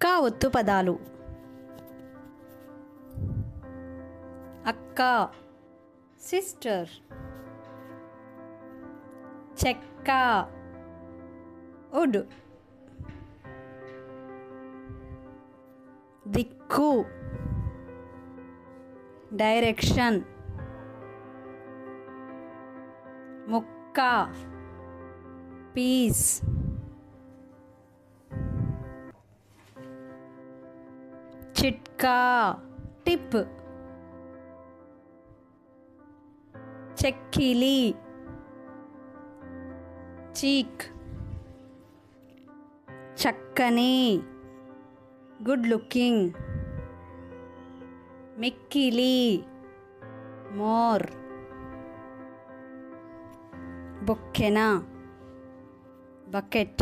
అక్క ఒత్తు పదాలు. అక్క. సిస్టర్. చెక్క. ఉడ్ దిక్కు. డైరెక్షన్. ముక్క. పీస్. చిట్కా టిప్ చెక్కిలి చీక్ చక్కని గుడ్ లుకింగ్ మిక్కిలి మోర్ బొక్కెన బకెట్